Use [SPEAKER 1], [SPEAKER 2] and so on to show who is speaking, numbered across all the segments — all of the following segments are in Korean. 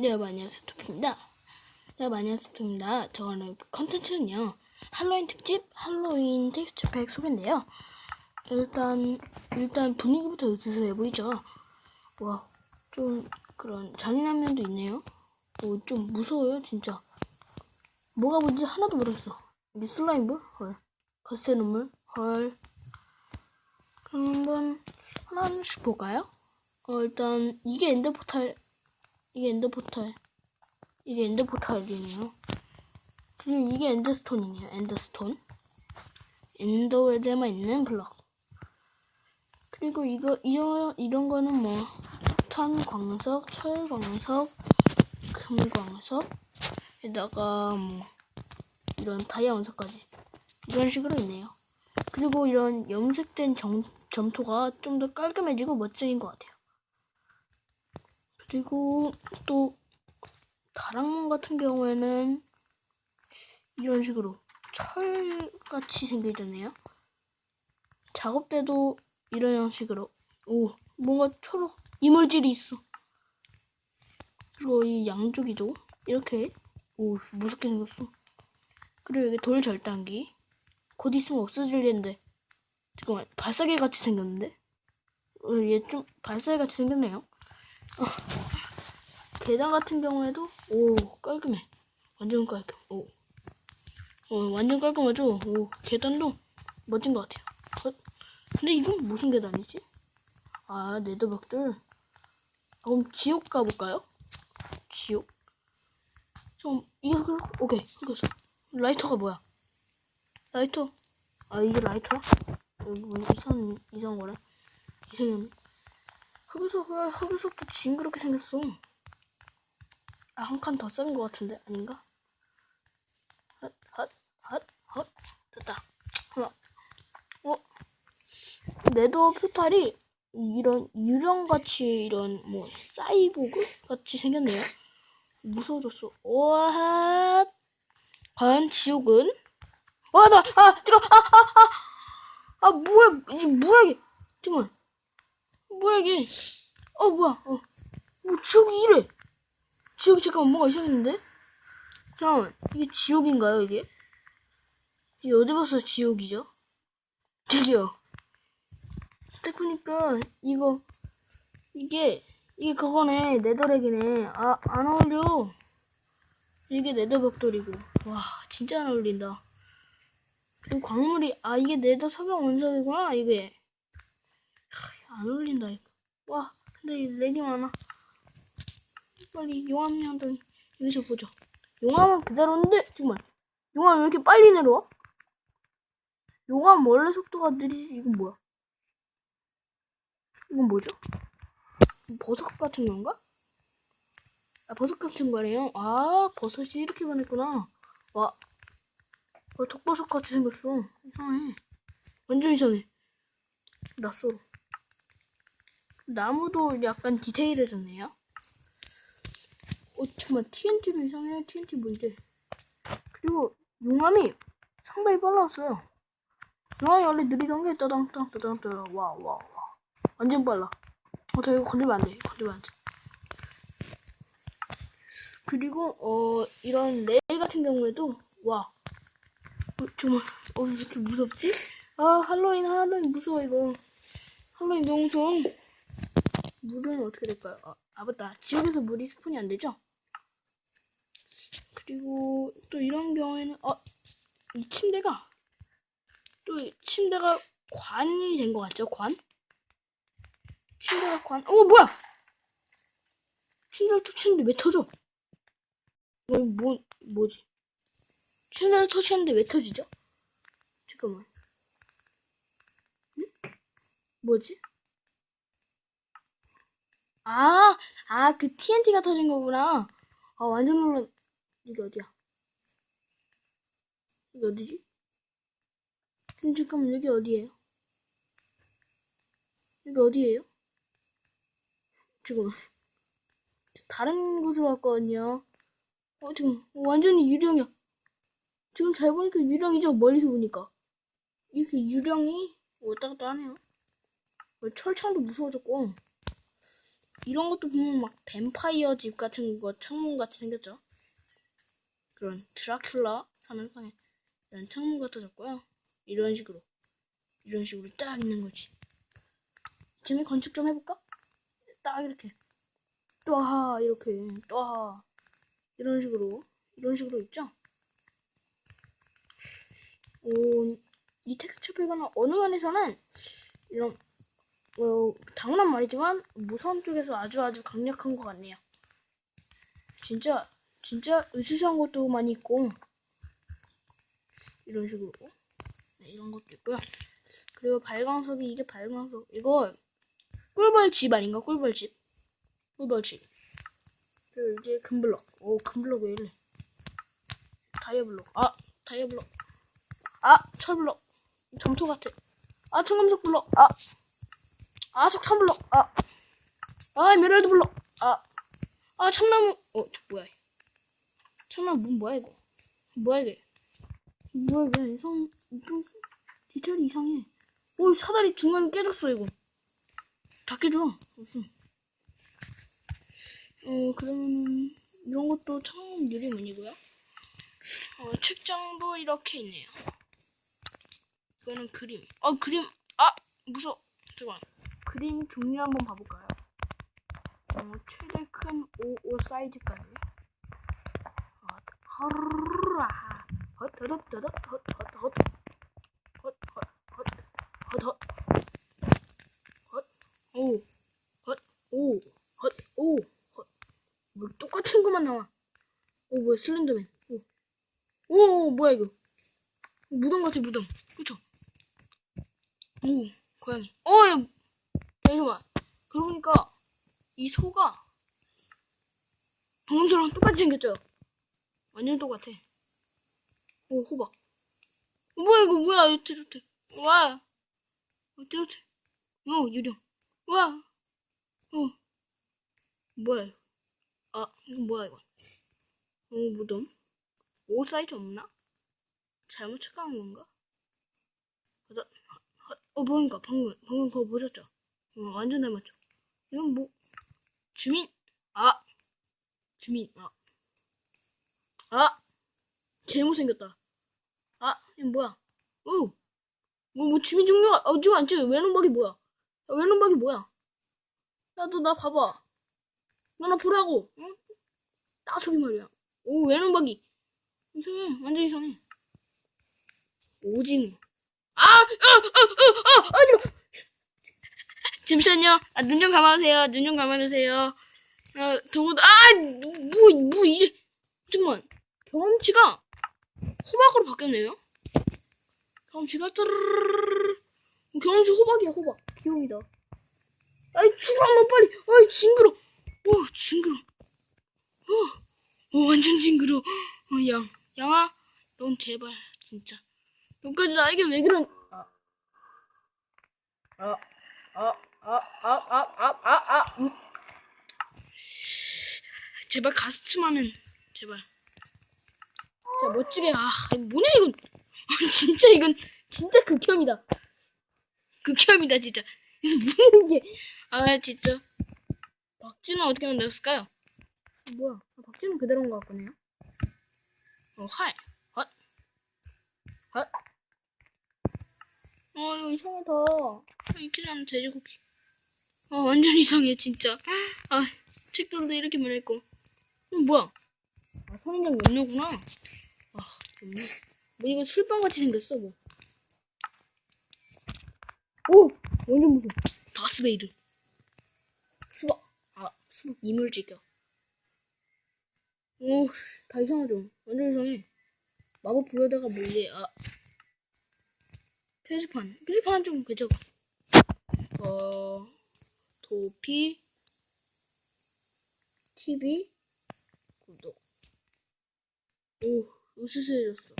[SPEAKER 1] 네, 여러분 안녕하세요. 토피입니다. 네, 여러분 안녕하세요. 토피입니다. 저는 컨텐츠는요. 할로윈 특집 할로윈 텍스처 팩 소개인데요. 일단 일단 분위기부터 으스스해 보이죠? 와, 좀 그런 잔인한 면도 있네요. 오, 좀 무서워요, 진짜. 뭐가 뭔지 하나도 모르겠어. 여기 슬라임볼? 헐. 거세 눈물? 헐. 그럼 한번 하나씩 볼까요? 어, 일단 이게 엔더 포탈 이게 엔더 포탈 이게 엔더 포탈이네요. 그리고 이게 엔더스톤이네요. 엔더스톤. 엔더월드에만 있는 블럭. 그리고 이거 이런 이런 거는 뭐 탄 광석, 철 광석, 금 광석에다가 뭐 이런 다이아 원석까지 이런 식으로 있네요. 그리고 이런 염색된 점, 점토가 좀 더 깔끔해지고 멋쟁인 것 같아요. 그리고 또 다락문 같은 경우에는 이런 식으로 철같이 생겨있잖아요. 작업 때도 이런 형식으로 오 뭔가 초록 이물질이 있어. 그리고 이 양쪽이도 이렇게 오 무섭게 생겼어. 그리고 여기 돌 절단기 곧 있으면 없어질텐데 잠깐만 발사기 같이 생겼는데 어, 얘좀 발사기 같이 생겼네요. 어, 계단 같은 경우에도 오 깔끔해. 완전 깔끔 오. 어, 완전 깔끔하죠? 오 계단도 멋진 것 같아요. 어, 근데 이건 무슨 계단이지? 아 네더벽들. 그럼 지옥 가볼까요? 지옥? 좀 이거 그 오케이 흑요소 라이터가 뭐야? 라이터? 아 이게 라이터야 어, 뭐 이상 이상한 거래 이상한 흑요소가 흑요소도 징그럽게 생겼어 아, 한 칸더쓴것 같은데 아닌가? 헛, 헛, 헛, 헛. 됐다. 하나. 어? 네더 포탈이 이런 유령같이 이런 뭐 사이보그 같이 생겼네요. 무서워졌어. 와. 과연 지옥은? 와, 나, 아, 잠깐, 아, 아, 아, 아, 뭐야, 이게 뭐야 이게? 잠깐, 뭐야 이게? 어, 뭐야? 어, 뭐 지옥이 이래? 지옥 잠깐 뭐가 이상했는데? 잠깐만 이게 지옥인가요 이게? 이게 어디 봐서 지옥이죠? 저기요 딱 보니까 이거 이게 이게 그거네 네더렉이네 아안 어울려 이게 네더 벽돌이고 와 진짜 안 어울린다 그리고 광물이 아 이게 네더 석영 원석이구나 이게 하, 안 어울린다 이거 와 근데 이 렉이 많아 빨리 용암 양동 여기서 보자. 용암은 그대로인데 정말 용암 왜 이렇게 빨리 내려와? 용암 원래 속도가 느리지 이건 뭐야? 이건 뭐죠? 버섯 같은 건가? 아 버섯 같은 거래요. 아 버섯이 이렇게 변했구나. 와, 와 독버섯 같이 생겼어. 이상해. 완전 이상해. 낯설어. 나무도 약간 디테일해졌네요. 어, 잠깐만, TNT도 이상해. TNT 뭐 이제. 그리고 용암이 상당히 빨랐어요. 용암이 원래 느리던 게 따당따당 따당따당 와, 와, 와. 완전 빨라. 어, 저 이거 건들면 안 돼. 건들면 안 돼. 그리고, 어, 이런 레일 같은 경우에도, 와. 어, 정말, 어, 왜 이렇게 무섭지? 아, 할로윈, 할로윈 무서워, 이거. 할로윈 너무. 물은 어떻게 될까요? 아, 아 맞다. 지옥에서 물이 스폰이 안 되죠? 그리고 또 이런 경우에는 어, 이 침대가 또 침대가 관이 된 것 같죠? 관? 침대가 관. 어 뭐야? 침대를 터치했는데 왜 터져? 뭐, 뭐 뭐지? 침대를 터치했는데 왜 터지죠? 잠깐만. 응? 뭐지? 아, 아, 그 TNT가 터진 거구나. 아, 완전 놀라. 이게 어디야? 이게 어디지? 그럼 잠깐만, 여기 어디예요? 여기 어디예요? 지금 다른 곳으로 왔거든요. 어, 지금 완전히 유령이야. 지금 잘 보니까 유령이죠? 멀리서 보니까. 이렇게 유령이 왔다 갔다 하네요. 철창도 무서워졌고. 이런 것도 보면 막 뱀파이어 집 같은 거 창문 같이 생겼죠. 그런 드라큘라 사는 상에 이런 창문 같아졌고요. 이런 식으로 이런 식으로 딱 있는 거지. 재미 건축 좀 해볼까? 딱 이렇게 또하 이렇게 또하 이런 식으로 이런 식으로 있죠. 오, 이 텍스처 배경은 어느 면에서는 이런 어, 당연한 말이지만 무서운 쪽에서 아주 아주 강력한 것 같네요. 진짜 진짜 으스스한 것도 많이 있고. 이런 식으로. 네, 이런 것도 있고요. 그리고 발광석이 이게 발광석. 이거 꿀벌집 아닌가? 꿀벌집. 꿀벌집. 그리고 이제 금블럭. 오 금블럭 왜 이래 다이아블럭. 아 다이아블럭. 아 철블럭. 점토 같아. 아 청금석 블럭. 아 아, 석탄 블럭. 아. 아, 에메랄드 블럭. 아. 아, 참나무. 어, 저 뭐야. 참나무 문 뭐야, 이거. 뭐야, 이게. 뭐야, 왜 이상, 좀, 디테일이 이상해. 오, 사다리 중간에 깨졌어, 이거. 다 깨져. 무슨. 어, 그러면, 이런 것도 창문 유리문이고요. 어, 책장도 이렇게 있네요. 이거는 그림. 어, 그림. 아, 무서워. 잠깐만. 그림 종류 한번 봐볼까요? 어, 최대 큰 55 사이즈까지. 어. 헛, 헛, 헛, 헛, 헛, 헛, 헛, 헛, 헛, 헛, 헛, 헛, 오, 헛, 오, 헛, 오, 헛. 뭐 똑같은 것만 나와. 오, 뭐야, 슬렌더맨. 오, 오, 뭐야 이거? 무덤 같아, 무덤. 그쵸? 오, 고양이. 어, 잠깐만. 그러니까 이 소가 방금처럼 똑같이 생겼죠? 완전 똑같아. 오 호박. 뭐야 이거 뭐야 테로테. 와. 어, 테로테. 어 유령. 와. 어. 뭐야 이거. 아 이거 뭐야 이거. 어 무덤. 오 사이즈 없나? 잘못 착각한 건가? 어, 어 뭔가 방금 방금 그거 보셨죠? 어, 완전 닮았죠. 이건 뭐 주민 아 주민 아 아! 잘못 생겼다. 아 이건 뭐야? 오! 뭐, 뭐 주민 종류가 어 지금 안지 외눈박이 뭐야? 야, 외눈박이 뭐야? 나도 나 봐봐. 너 나 보라고. 응? 따석이 말이야. 오 외눈박이 이상해 완전 이상해. 오징어. 아! 아! 아! 아! 아! 아! 잠깐. 잠시만요. 아, 눈 좀 감아주세요. 눈 좀 감아주세요. 아, 저거, 아, 뭐, 뭐, 이래. 잠깐만. 경험치가 호박으로 바뀌었네요. 경험치가 따르르르르. 경험치 호박이야, 호박. 귀여움이다. 아이, 죽어, 너 빨리. 아이, 징그러. 오, 징그러. 어, 오, 완전 징그러. 어, 양. 양아, 넌 제발, 진짜. 너까지 나에게 왜 그런, 아. 아. 아, 아, 아, 아, 아, 아, 아. 음. 제발 가스트만은 제발. 자 멋지게 아 뭐냐 이건 진짜 이건 진짜 극혐이다. 극혐이다 진짜. 뭐야 이게? 아 진짜. 박쥐는 어떻게 만들었을까요? 어, 뭐야? 아, 박쥐는 그대로인 것 같네요. 어 활. 헛. 헛. 어 이거 이상하다. 이렇게 하면 돼지고기. 아 완전 이상해 진짜. 아 책들도 이렇게 말했고. 어, 뭐야? 아 선인장 염료구나. 아 염료. 뭐 이거 술빵 같이 생겼어 뭐. 오 완전 무서워. 다스베이드. 수박. 아 수박 이물질격. 오다 이상하죠. 완전 이상해. 마법 부여대가 뭐지? 아 표지판. 표지판 좀 괜찮아. 어, 도피, TV, 구독. 오, 으스스해졌어.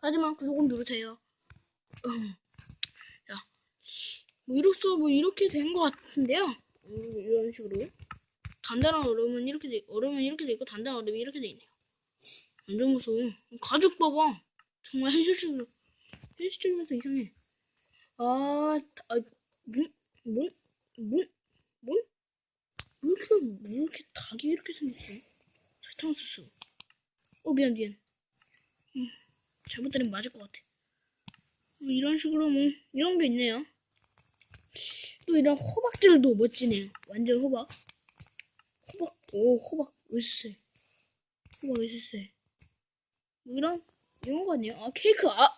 [SPEAKER 1] 하지만 구독은 누르세요. 음, 야, 뭐 이로써 뭐 이렇게 된 것 같은데요. 음, 이런 식으로. 단단한 얼음은 이렇게 돼, 얼음은 이렇게 돼 있고 단단한 얼음이 이렇게 돼 있네요. 완전 무서워. 가죽 봐봐. 정말 현실적으로. 현실적이면서 이상해. 아, 아 문, 문, 문, 문, 문, 뭐 이렇게 닭이 이렇게 생겼어? 사탕수수. 어 미안 미안. 음, 잘못 때리면 맞을 것 같아. 뭐 이런 식으로 뭐 이런 게 있네요. 또 이런 호박들도 멋지네요. 완전 호박. 호박 오 호박 으쌰. 호박 으쌰. 뭐 이런 이런 거 아니에요? 아 케이크 아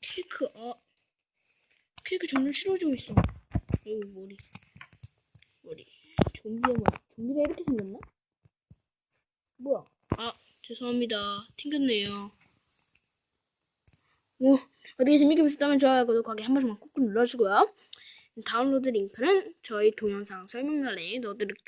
[SPEAKER 1] 케이크 아 케이크 점점 싫어지고 있어. 오 머리 좀비야 뭐 좀비가 이렇게 생겼나? 뭐야? 아 죄송합니다 튕겼네요. 뭐 어떻게 재밌게 보셨다면 좋아요 구독하기 한 번씩만 꾹꾹 눌러주고요. 다운로드 링크는 저희 동영상 설명란에 넣어드리도록